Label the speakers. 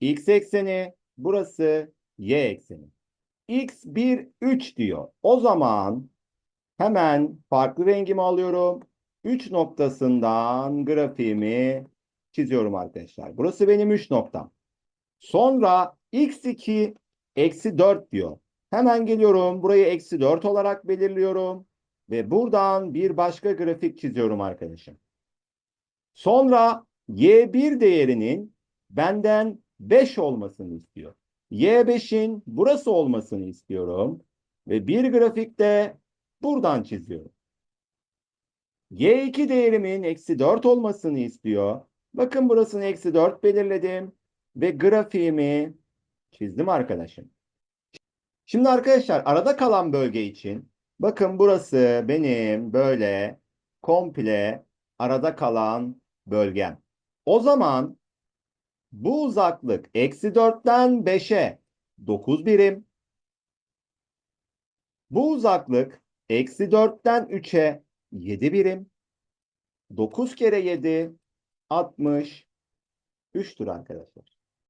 Speaker 1: x ekseni, burası y ekseni. x 1, 3 diyor. O zaman hemen farklı rengimi alıyorum. 3 noktasından grafiğimi çiziyorum arkadaşlar. Burası benim 3 noktam. Sonra x2 eksi 4 diyor. Hemen geliyorum. Burayı eksi 4 olarak belirliyorum. Ve buradan bir başka grafik çiziyorum arkadaşım. Sonra y1 değerinin benden 5 olmasını istiyor. y5'in burası olmasını istiyorum. Ve bir grafikte buradan çiziyorum. y2 değerimin eksi 4 olmasını istiyor. Bakın burasını eksi 4 belirledim. Ve grafiğimi çizdim arkadaşım. Şimdi arkadaşlar arada kalan bölge için bakın burası benim böyle komple arada kalan bölgem. O zaman bu uzaklık eksi 4'ten 5'e 9 birim. Bu uzaklık eksi 4'ten 3'e 7 birim. 9 kere 7 60 3'tür arkadaşlar.